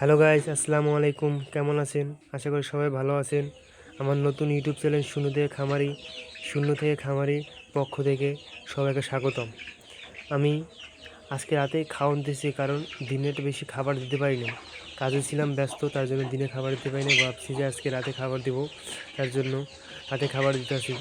Hello guys, আসসালামু আলাইকুম। কেমন আছেন? আশা করি সবাই ভালো আছেন। আমার নতুন ইউটিউব চ্যানেল শূন্য থেকে খামারি শূন্য থেকে খামারি পক্ষ থেকে সবাইকে স্বাগতম। আমি আজকে রাতে খাওয়ান দিয়েছি কারণ দিনে তো বেশি খাবার দিতে পারিনি। কাজে ছিলাম ব্যস্ত, তার জন্য দিনে খাবার দিতে পারিনি। ভাবছি যে আজকে রাতে খাবার দিব, তার জন্য রাতে খাবার দিতে আসি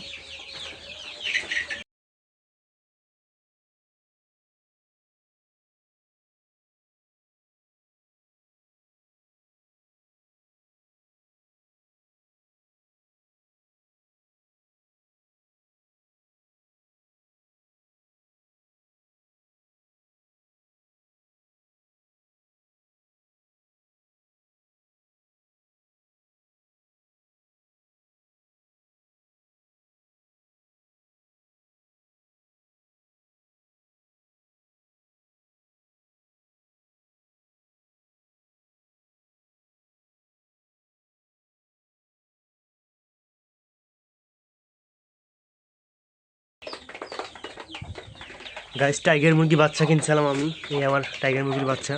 গাইস টাইগার মুরগি বাচ্চা কিনছিলাম আমি। এই আমার টাইগার মুরগির বাচ্চা।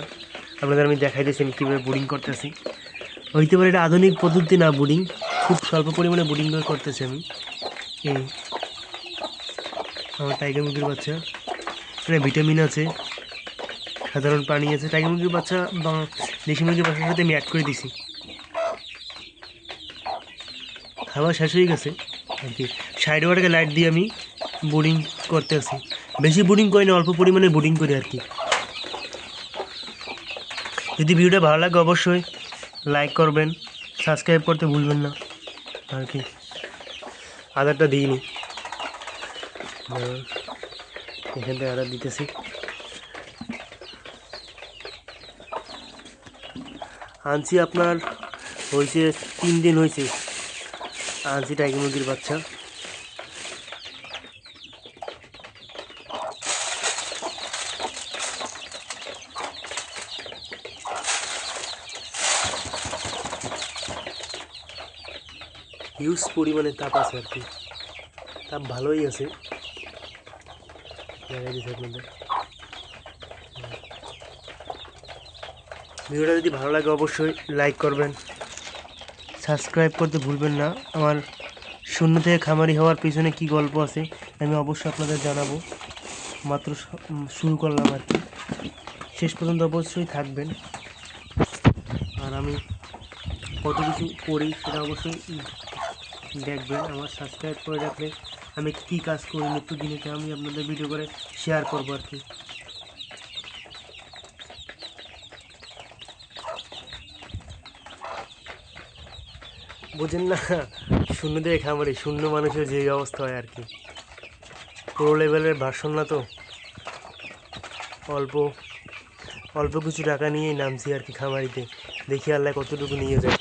আপনাদের আমি দেখাই দিয়েছি আমি কীভাবে বোর্ডিং করতেছি। হইতে পারে এটা আধুনিক পদ্ধতি না বোর্ডিং খুব স্বল্প পরিমাণে বোর্ডিং করতেছি আমি। এই আমার টাইগার মুরগির বাচ্চা। এখানে ভিটামিন আছে, সাধারণ পানি আছে। টাইগার মুরগির বাচ্চা বা দেশি মুরগির বাচ্চার সাথে আমি অ্যাড করে দিছি। খাবার শেষ হয়ে গেছে। আর কি সাইড ওয়ার্কে লাইট দিয়ে আমি বোর্ডিং করতে আছি বেশি বোর্ডিং করি না, অল্প পরিমাণে বোর্ডিং করি আর কি। যদি ভিডিওটা ভালো লাগে অবশ্যই লাইক করবেন সাবস্ক্রাইব করতে ভুলবেন না, আর কি। আধারটা দিইনি। এখান থেকে আধার দিতেছি। আনছি আপনার হয়েছে, তিন দিন হয়েছে। আনছি টাইগার মুরগির বাচ্চা। হিউজ পরিমাণে তাপ আছে আর কি। তাপ ভালোই আছে। দেখাই আপনাদের। ভিডিওটা যদি ভালো লাগে অবশ্যই লাইক করবেন। সাবস্ক্রাইব করতে ভুলবেন না। আমার শূন্য থেকে খামারি হওয়ার পিছনে কি গল্প আছে, আমি অবশ্যই আপনাদের জানাব। মাত্র শুরু করলাম আর কি। শেষ পর্যন্ত অবশ্যই থাকবেন। আর আমি কত কিছু করি সেটা অবশ্যই দেখবেন, আমার সাবস্ক্রাইব করে রাখলে আমি কী কাজ করি, নিত্য দিনেতে আমি আপনাদের ভিডিও করে শেয়ার করব আর কি। বুঝেন না, শূন্য দিয়ে খামারি শূন্য মানুষের যে অবস্থা হয় আর কি। প্রো লেভেলের ভার্সন না তো। অল্প অল্প কিছু টাকা নিয়েই নামছি আর কি খামারিতে। দেখি আল্লাহ কতটুকু নিয়ে যায়।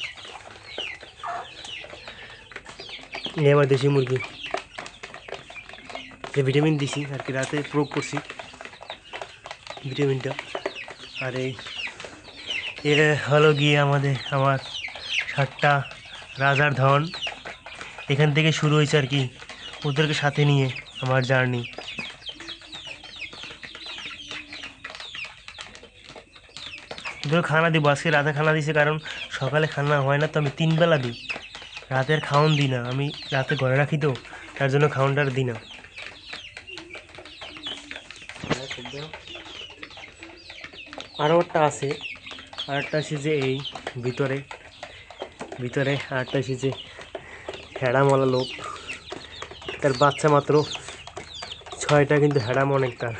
এই আমার দেশি মুরগি। যে ভিটামিন দিছি, আর কি রাতে প্রয়োগ করছি ভিটামিনটা আর এই, এ হলো গিয়ে আমাদের, আমার সাতটা রাজার ধন। এখান থেকে শুরু হয়েছে আর কি, ওদেরকে সাথে নিয়ে আমার জার্নি। ওদের খানা দিব, আজকে রাতে খানা দিছে, কারণ সকালে খানা হয় না, তো আমি তিনবেলা দিই। রাতের খাওয়ান দিই না। আমি রাতে ঘরে রাখি তো, তার জন্য খাওয়ানটা আর দিই না। আরও একটা আছে, আরেকটা আছে যে এই ভিতরে ভিতরে আরেকটা আছে যে হেড়ামলা লোক। তার বাচ্চা মাত্র ছয়টা, কিন্তু হেড়াম অনেক তার।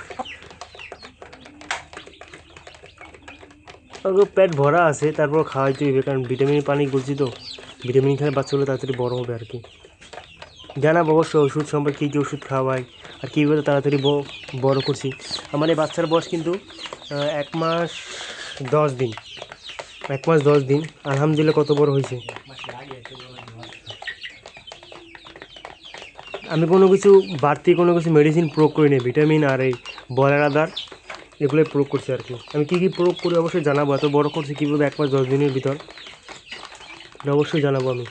পেট ভরা আছে, তারপর খাওয়াইতে হইবে, কারণ ভিটামিন পানি গুলছি তো। ভিটামিন খেলে বাচ্চাগুলো তাড়াতাড়ি বড় হবে আর কি। জানাব অবশ্য ওষুধ সম্পর্কে কী কী ওষুধ খাওয়াই আর কীভাবে তাড়াতাড়ি বড় করছি। আমার এই বাচ্চার বয়স কিন্তু এক মাস দশ দিন। এক মাস দশ দিন। আলহামদুলিল্লাহ কত বড় হয়েছে। আমি কোনো কিছু বাড়তি কোনো কিছু মেডিসিন প্রয়োগ করি না ভিটামিন আর এই বলার আদার এগুলোই প্রয়োগ করছি আর কি। আমি কী কী প্রয়োগ করি অবশ্যই জানাব। এত বড় করছি কীভাবে এক মাস দশ দিনের ভিতর? অবশ্যই জানাব আমি।